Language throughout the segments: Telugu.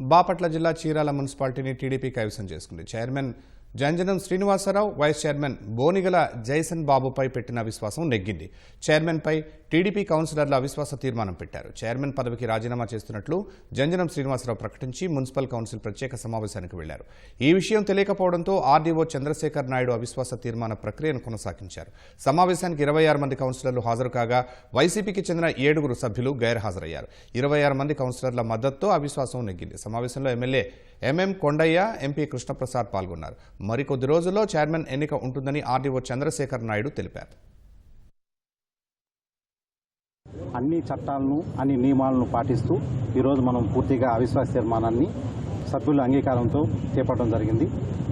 బాపట్ల జిల్లా చీరాల మున్సిపాలిటీని టీడీపీ కైవసం చేసుకుంది. Chairman Janjanam Srinivasarao vice chairman Bonigala Jaison బాబుపై పెట్టిన అవిశ్వాసం నెగ్గింది. చైర్మన్పై టీడీపీ కౌన్సిలర్ల అవిశ్వాస తీర్మానం పెట్టారు. చైర్మన్ పదవికి రాజీనామా చేస్తున్నట్లు జంజనం శ్రీనివాసరావు ప్రకటించి మున్సిపల్ కౌన్సిల్ ప్రత్యేక సమావేశానికి వెళ్ళారు. ఈ విషయం తెలియకపోవడంతో ఆర్డీఓ చంద్రశేఖర్ నాయుడు అవిశ్వాస తీర్మాన ప్రక్రియను కొనసాగించారు. సమావేశానికి ఇరవై ఆరు మంది కౌన్సిలర్లు హాజరు కాగా వైసీపీకి చెందిన ఏడుగురు సభ్యులు గైర్హాజరయ్యారు. ఇరవై ఆరు మంది కౌన్సిలర్ల మద్దతుతో అవిశ్వాసం నెగ్గింది. సమావేశంలో MLA MM Kondaiah MP Krishnaprasad పాల్గొన్నారు. మరికొద్ది రోజుల్లో చైర్మన్ ఎన్నిక ఉంటుందని ఆర్డీఓ చంద్రశేఖర్ నాయుడు తెలిపారు. అన్ని చట్టాలను అన్ని నియమాలను పాటిస్తూ ఈరోజు మనం పూర్తిగా అవిశ్వాస తీర్మానాన్ని సభ్యుల అంగీకారంతో చేపట్టడం జరిగింది.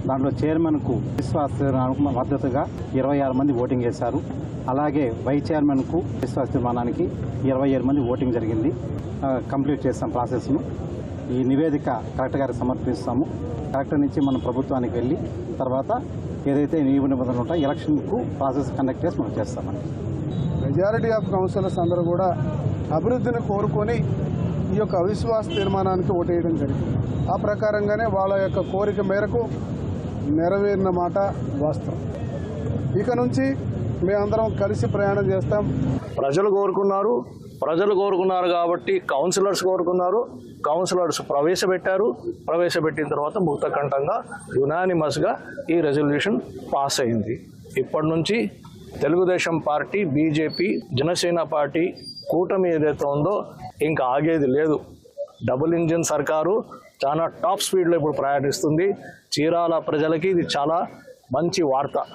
దాంట్లో చైర్మన్కు విశ్వాస తీర్మానానికి మద్దతుగా ఇరవై ఆరు మంది ఓటింగ్ చేశారు. అలాగే వైస్ చైర్మన్కు విశ్వాస తీర్మానానికి ఇరవై ఏడు మంది ఓటింగ్ జరిగింది. కంప్లీట్ చేస్తాం ప్రాసెస్ను ఈ నివేదిక కలెక్టర్ గారికి సమర్పిస్తాము. కలెక్టర్ నుంచి మనం ప్రభుత్వానికి వెళ్ళి తర్వాత ఏదైతే నియమ నిబంధనలు ఉంటాయో ఎలక్షన్కు ప్రాసెస్ కండక్ట్ చేసి మనం చేస్తామండి. మెజారిటీ ఆఫ్ కౌన్సిలర్స్ అందరూ కూడా అభివృద్ధిని కోరుకొని ఈ యొక్క అవిశ్వాస తీర్మానానికి ఓటేయడం జరిగింది. ఆ ప్రకారంగానే వాళ్ళ యొక్క కోరిక మేరకు నెరవేరిన మాట వాస్తవం. ఇక నుంచి మేమందరం కలిసి ప్రయాణం చేస్తాం. ప్రజలు కోరుకున్నారు. ప్రజలు కోరుకున్నారు కాబట్టి కౌన్సిలర్స్ కోరుకున్నారు. కౌన్సిలర్స్ ప్రవేశపెట్టారు. ప్రవేశపెట్టిన తర్వాత ముక్తకంఠంగా యునానిమస్గా ఈ రెజల్యూషన్ పాస్ అయింది. ఇప్పటి నుంచి Telugu Desam party BJP Janasena party కూటమి ఏదైతే ఉందో ఇంకా ఆగేది లేదు. డబుల్ ఇంజిన్ సర్కారు చాలా టాప్ స్పీడ్లో ఇప్పుడు ప్రయాణిస్తుంది. చీరాల ప్రజలకి ఇది చాలా మంచి వార్త.